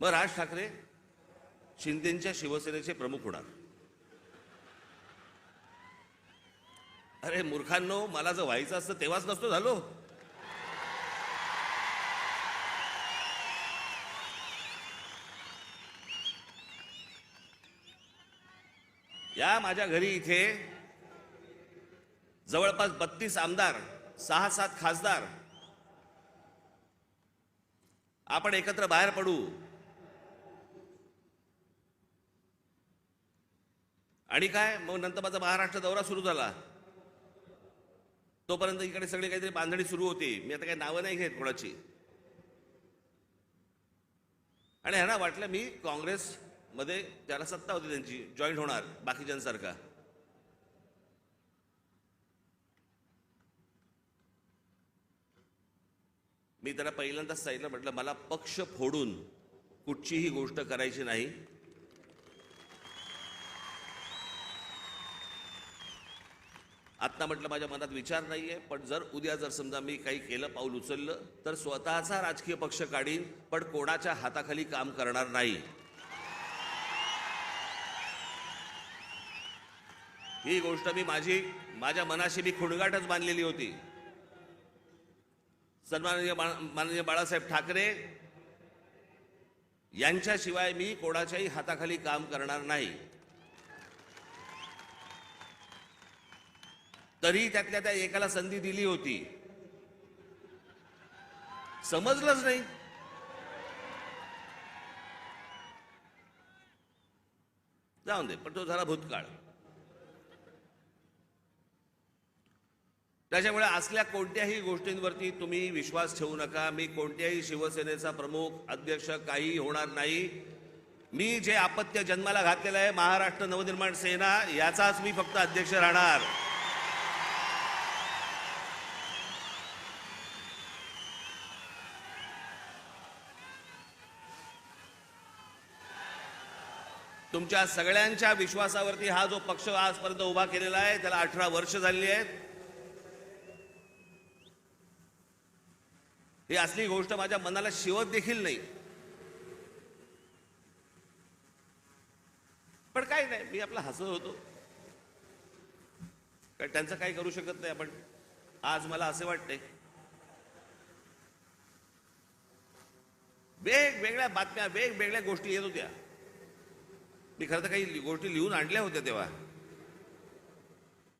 मग राज ठाकरे शिंदेच्या शिवसेनेचे प्रमुख होणार. अरे मूर्खांनो मला जर व्हायचं असतं तेव्हाच नसतो झालो. या माझ्या घरी इथे जवळपास बत्तीस आमदार सहा सात खासदार आपण एकत्र बाहेर पडू. आणि काय? मग नंतर माझा महाराष्ट्र दौरा सुरू झाला. तोपर्यंत इकडे सगळी काहीतरी बांधणी सुरू होती. मी आता काही नावं नाही घेत कोणाची. आणि ह्यांना वाटलं मी काँग्रेसमध्ये त्याला सत्ता होती त्यांची जॉईन होणार बाकीच्यांसारखा. मी त्याला पहिल्यांदाच सांगितलं म्हटलं मला पक्ष फोडून कुठचीही गोष्ट करायची नाही. आत्ता म्हटलं माझ्या मनात विचार नाही आहे पण जर उद्या जर समजा मी काही केलं पाऊल उचललं तर स्वतःचा राजकीय पक्ष काढीन पण कोणाच्या हाताखाली काम करणार नाही. ही गोष्ट मी माझी माझ्या मनाशी मी खुणगाटच बांधलेली होती. सन्माननीय बा- माननीय बाळासाहेब ठाकरे यांच्याशिवाय मी कोणाच्याही हाताखाली काम करणार नाही. तरी त्यातल्या त्या एकाला संधी दिली होती. समजलंच नाही. जाऊन दे पण तो झाला भूतकाळ. त्याच्यामुळे असल्या कोणत्याही गोष्टींवरती तुम्ही विश्वास ठेवू नका. मी कोणत्याही शिवसेनेचा प्रमुख अध्यक्ष काही होणार नाही. मी जे आपत्य जन्माला घातलेलं आहे महाराष्ट्र नवनिर्माण सेना याचाच मी फक्त अध्यक्ष राहणार. तुमच्या सगळ्यांच्या विश्वासावरती हा जो पक्ष आजपर्यंत उभा केलेला आहे त्याला अठरा वर्ष झालेली आहेत. ही असली गोष्ट माझ्या मनाला शिवत देखील नाही. पण काय नाही मी आपला हसत होतो. कारण त्यांचं काही करू शकत नाही आपण. आज मला असे वाटते. वेगवेगळ्या बातम्या वेगवेगळ्या गोष्टी येत होत्या. मी खरं तर काही गोष्टी लिहून आणल्या होत्या तेव्हा.